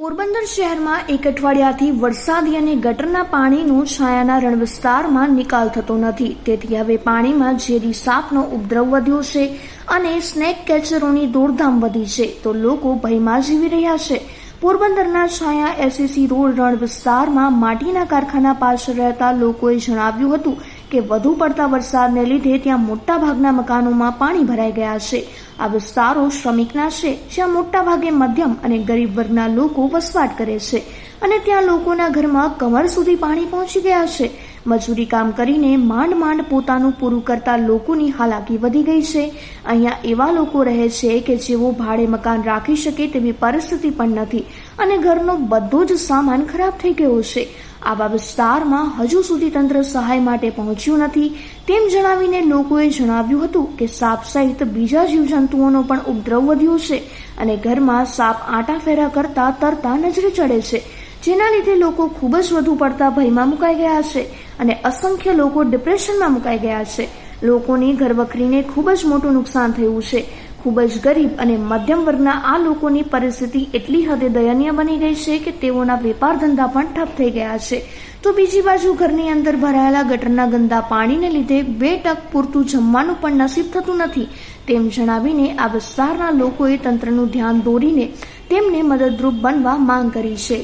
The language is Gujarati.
પોરબંદર શહેરમાં એક અઠવાડિયાથી વરસાદી અને ગટરના પાણીનો છાયાના રણ વિસ્તારમાં નિકાલ થતો નથી. તેથી હવે પાણીમાં ઝેરી સાપનો ઉપદ્રવ વધ્યો છે અને સ્નેક કેચરોની દોડધામ વધી છે. તો લોકો ભયમાં જીવી રહ્યા છે. પોરબંદરના છાયા એસએસસી રોડ રણ વિસ્તારમાં માટીના કારખાના પાછળ રહેતા લોકોએ જણાવ્યું હતું કે વધુ પડતા વરસાદને લીધે ત્યાં મોટા ભાગના મકાનોમાં પાણી ભરાઈ ગયા છે. આ વિસ્તારો શ્રમિકના છે, જ્યાં મોટા ભાગે મધ્યમ અને ગરીબ વર્ગના લોકો વસવાટ કરે છે અને ત્યાં લોકોના ઘરમાં કમર સુધી પાણી પહોંચી ગયા છે. મજૂરી કામ કરીને માંડ માંડ પોતાનું પૂરું કરતા લોકોની હાલાકી વધી ગઈ છે. અહીંયા એવા લોકો રહે છે કે જેઓ ભાડે મકાન રાખી શકે તેવી પરિસ્થિતિ પણ નથી અને ઘરનો બધો જ સામાન ખરાબ થઈ ગયો છે. આવા વિસ્તારમાં હજુ સુધી તંત્ર સહાય માટે પહોંચ્યું નથી, તેમ જણાવીને લોકોએ જણાવ્યું હતું કે સાપ સહિત બીજા જીવજંતુઓનો પણ ઉપદ્રવ વધ્યો છે અને ઘરમાં સાપ આંટા ફેરા કરતા તરતા નજરે ચડે છે, જેના લીધે લોકો ખૂબ જ વધુ પડતા ભયમાં મુકાઈ ગયા છે અને અસંખ્ય લોકો ડિપ્રેશનમાં મુકાઈ ગયા છે. લોકોની ઘરવખરીને ખૂબ જ મોટું નુકસાન થયું છે. ખૂબ જ ગરીબ અને મધ્યમ વર્ગના આ લોકોની પરિસ્થિતિ એટલી હદે દયનીય બની ગઈ છે કે તેઓના વેપાર ધંધા પણ ઠપ થઈ ગયા છે. તો બીજી બાજુ ઘરની અંદર ભરાયેલા ગટરના ગંદા પાણીને લીધે બે ટક પૂરતું જમવાનું પણ નસીબ થતું નથી. તેમ જણાવીને આ વિસ્તારના લોકોએ તંત્રનું ધ્યાન દોરીને તેમને મદદરૂપ બનવા માંગ કરી છે.